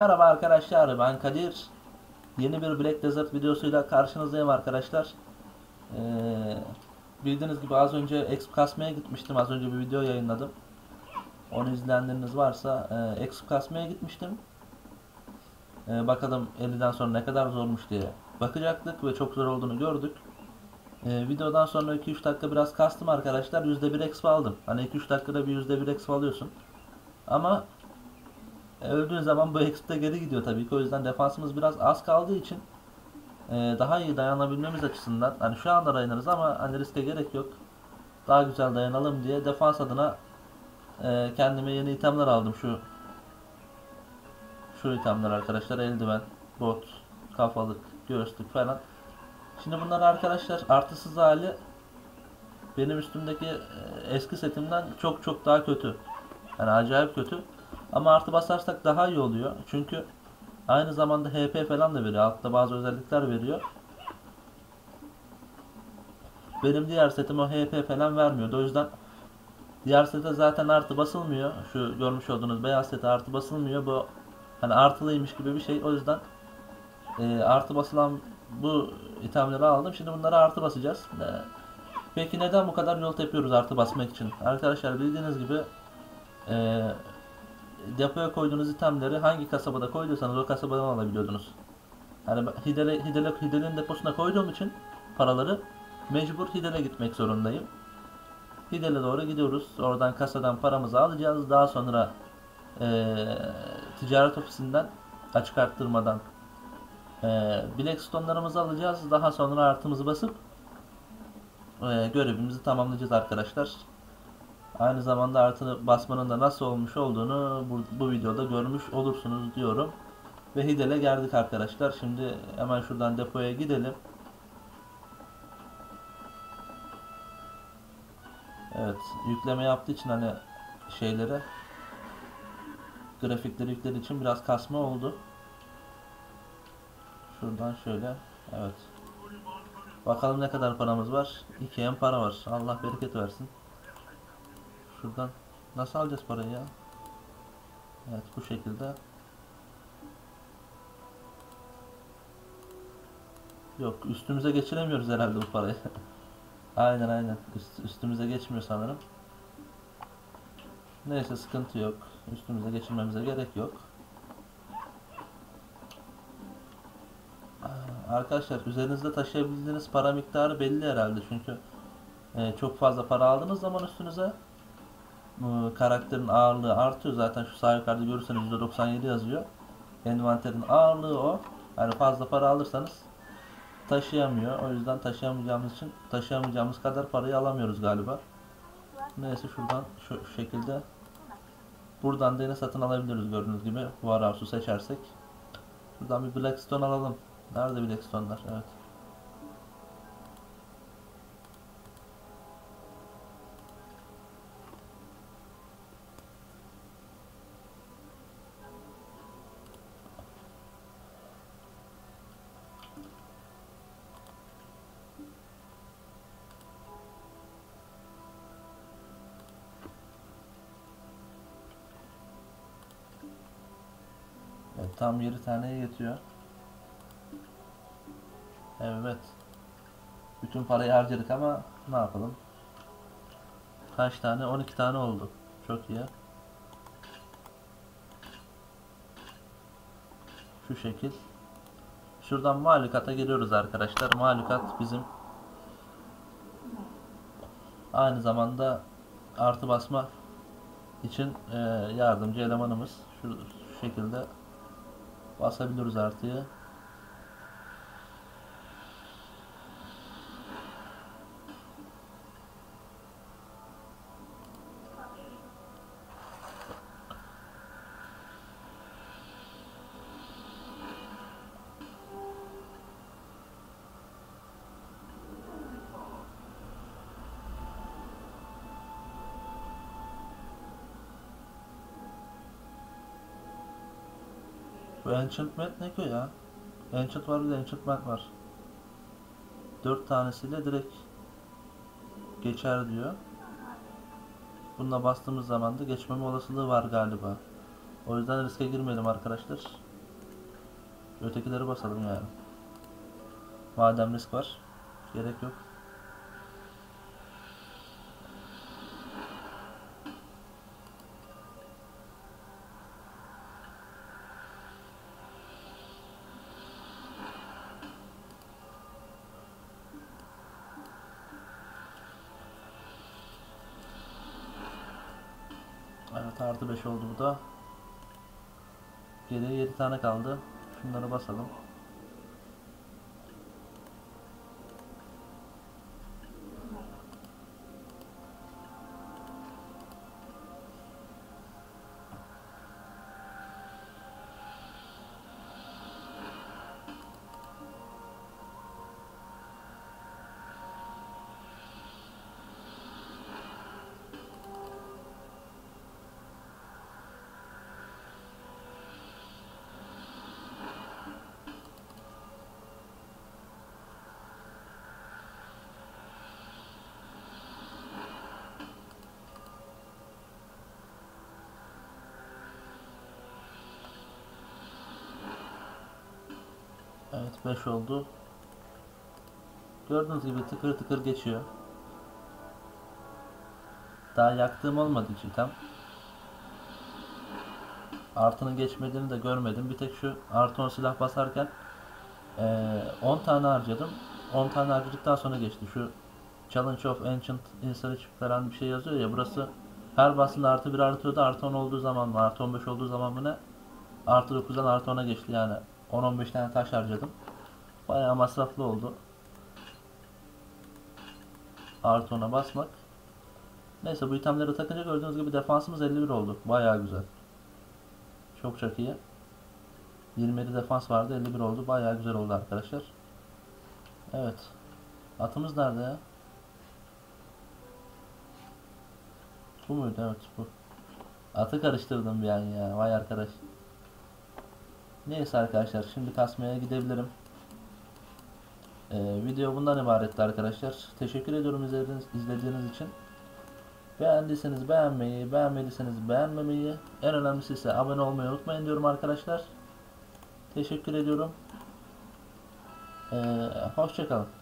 Merhaba arkadaşlar ben Kadir. Yeni bir Black Desert videosuyla karşınızdayım arkadaşlar. Ee, bildiğiniz gibi az önce exp kasmaya gitmiştim. Az önce bir video yayınladım. Onu izleyenleriniz varsa e, exp kasmaya gitmiştim. Ee, bakalım 50'den sonra ne kadar zormuş diye bakacaktık ve çok zor olduğunu gördük. Ee, videodan sonra 2-3 dakika biraz kastım arkadaşlar. %1 exp aldım. Hani 2-3 dakikada bir %1 exp alıyorsun. Ama öldüğün zaman bu exp de geri gidiyor tabii ki. O yüzden defansımız biraz az kaldığı için e, daha iyi dayanabilmemiz açısından hani şu anda dayanırız ama hani riske gerek yok. Daha güzel dayanalım diye defans adına e, kendime yeni itemler aldım şu şu itemler arkadaşlar eldiven, bot, kafalık, göğüslük falan. Şimdi bunlar arkadaşlar artısız hali benim üstümdeki e, eski setimden çok çok daha kötü. Yani acayip kötü. Ama artı basarsak daha iyi oluyor. Çünkü aynı zamanda HP falan da veriyor. Altta bazı özellikler veriyor. Benim diğer setim o HP falan vermiyordu. O yüzden diğer sete zaten artı basılmıyor. Şu görmüş olduğunuz beyaz sete artı basılmıyor. Bu hani artılıymış gibi bir şey. O yüzden e, artı basılan bu itemleri aldım. Şimdi bunlara artı basacağız. E, peki neden bu kadar yol tepiyoruz artı basmak için? Arkadaşlar bildiğiniz gibi e, depoya koyduğunuz itemleri hangi kasabada koyduysanız o kasabadan alabiliyordunuz. Yani Hidele, Hidele, Hidele'nin deposuna koyduğum için paraları mecbur Hidele gitmek zorundayım. Hidele doğru gidiyoruz. Oradan kasadan paramızı alacağız. Daha sonra eee, ticaret ofisinden açık arttırmadan eee Blackstone'larımızı alacağız. Daha sonra artımızı basıp eee, görevimizi tamamlayacağız arkadaşlar. Aynı zamanda artı basmanın da nasıl olmuş olduğunu bu, bu videoda görmüş olursunuz diyorum. Ve Hidel'e geldik arkadaşlar. Şimdi hemen şuradan depoya gidelim. Evet, yükleme yaptığı için hani şeyleri grafikleri yüklediği için biraz kasma oldu. Şuradan şöyle. Evet. Bakalım ne kadar paramız var. 2 M para var. Allah bereket versin. Şuradan nasıl alacağız parayı ya? Evet bu şekilde. Yok üstümüze geçiremiyoruz herhalde bu parayı. aynen aynen Üst, üstümüze geçmiyor sanırım. Neyse sıkıntı yok. Üstümüze geçirmemize gerek yok. Arkadaşlar üzerinizde taşıyabildiğiniz para miktarı belli herhalde çünkü e, çok fazla para aldığınız zaman üstünüze karakterin ağırlığı artıyor zaten şu sağ yukarıda görürseniz %97 yazıyor. Envanterin ağırlığı o. Yani fazla para alırsanız taşıyamıyor. O yüzden taşıyamayacağımız için taşıyamayacağımız kadar parayı alamıyoruz galiba. Neyse şuradan şu, şu şekilde buradan da yine satın alabiliriz gördüğünüz gibi. Warhouse'u seçersek. Buradan bir Blackstone alalım. Nerede Blackstone'lar? Evet. Tam 7 taneye yetiyor. Evet. Bütün parayı harcadık ama ne yapalım? Kaç tane? 12 tane oldu. Çok iyi. Şu şekil. Şuradan Malukat'a geliyoruz arkadaşlar. Malukat bizim aynı zamanda artı basma için e, yardımcı elemanımız. Şu, şu şekilde basabiliyoruz artıyı. Bu enchantment ne ki ya? Enchant var bir de enchantment var. Dört tanesiyle direkt geçer diyor. Bununla bastığımız zaman da geçmeme olasılığı var galiba. O yüzden riske girmeyelim arkadaşlar. Ötekileri basalım yani. Madem risk var. Gerek yok. Artı 5 oldu bu da. Geriye 7 tane kaldı. Şunları basalım. 5 oldu. Gördüğünüz gibi tıkır tıkır geçiyor. Daha yaktığım olmadı hiç item. Artının geçmediğini de görmedim. Bir tek şu artı 10 silah basarken eee, 10 tane harcadım. 10 tane harcadıktan sonra geçti. Şu Challenge of Ancient Installage falan bir şey yazıyor ya burası her basında artı 1 artıyordu. Artı 10 olduğu zaman mı? Artı 15 olduğu zaman mı ne? Artı 9'dan artı 10'a geçti yani. 10-15 tane taş harcadım. Bayağı masraflı oldu. Artı 10'a basmak. Neyse bu itemleri takınca gördüğünüz gibi defansımız 51 oldu. Bayağı güzel. Çok çok iyi. 27 defans vardı 51 oldu. Bayağı güzel oldu arkadaşlar. Evet. Atımız nerede ya? Bu muydu? Evet bu. Atı karıştırdım bir an ya. Vay arkadaş. Neyse arkadaşlar şimdi kasmaya gidebilirim. Ee, video bundan ibaretti arkadaşlar. Teşekkür ediyorum izlediğiniz, izlediğiniz için. Beğendiyseniz beğenmeyi, beğenmediyseniz beğenmemeyi, en önemlisi ise abone olmayı unutmayın diyorum arkadaşlar. Teşekkür ediyorum. Ee, hoşçakalın.